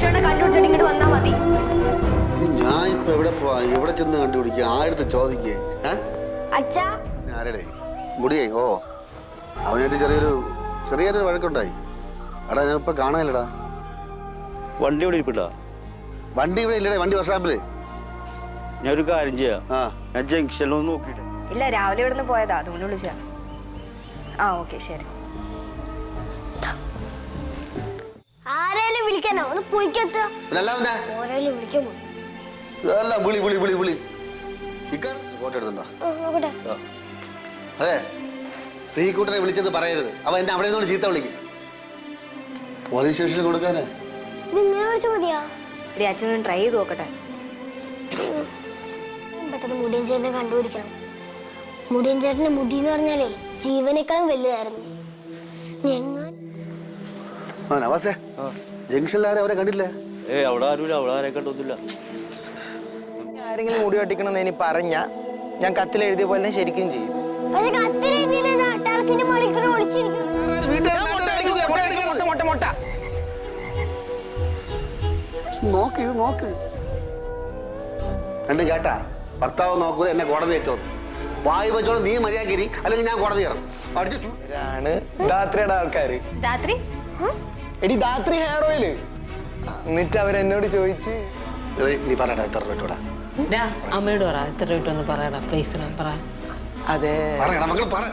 ഈശോനെ ഞാൻ ഒരു കാര്യം ചെയ്യാം. ഇല്ല രാവിലെ ഇവിടുന്ന് പോയതാ. അതുകൊണ്ട് വിളിച്ചാ ആ ഓക്കെ ശരി. വിളിക്കാനോ? ഒന്ന് പോയിക്കച്ചാ പിന്നെ അല്ല പിന്നെ ഓരേലും വിളിക്കുമോ അല്ല വിളി വിളി വിളി വിളി. ഇക്കാൻ ഫോട്ടോ എടുത്തുണ്ടോ നോക്കട്ടെ. ആ. അതെ ശ്രീകുട്ടനെ വിളിച്ചത് പറയരുത്. അവ എന്നെ അവിടെ നിന്നോട് ചീത്ത വിളിക്കും. പോലീസ് സ്റ്റേഷനിൽ കൊടുക്കാനേ? അച്ഛൻ ട്രൈ ചെയ്ത് നോക്കട്ടെ. പെട്ടെന്ന് മുടിയൻ ചേട്ടനെ കണ്ടുപിടിക്കണം. മുടിയൻ ചേട്ടന്റെ മുടി എന്ന് പറഞ്ഞാലേ ജീവനേക്കാളും വലുതായിരുന്നു. ഞങ്ങൾ ആ നവാസേ ജംഗ്ഷനിൽ ആരെ അവരെ കണ്ടില്ലേ? ഏ അവിടെ ആരുമില്ല അവിടെ ആരെ കണ്ടൊന്നുമില്ല. ആരെങ്കിലും മുടി വെട്ടിക്കണമെന്ന് ഇനി പറഞ്ഞ ഞാൻ കത്തിൽ എഴുതിയ പോലെ തന്നെ ശരിക്കും ചെയ്യും. നോക്ക് ഇത് നോക്ക്. രണ്ടും കേട്ടാ ഭർത്താവ് നോക്കൂല എന്നെ കോടതി ഏറ്റവും വായു വെച്ചോളം നീ മര്യാദ അല്ലെങ്കിൽ ഞാൻ കോടതി കയറും അടിച്ചു ഇവരാണ് ആൾക്കാര്. രാത്രി എടി ദാത്രി ഹെയർ ഓയിൽ എന്നിട്ട് അവരെന്നോട് ചോദിച്ച്? നീ പറയടാ എത്ര രൂപ ഇട്ടോടാ അമ്മയോട് പറ എത്ര കിട്ടുമെന്ന് പറയടാ പ്ലേസ് പറ. അതെ. പറയടാ മക്കൾ പറ.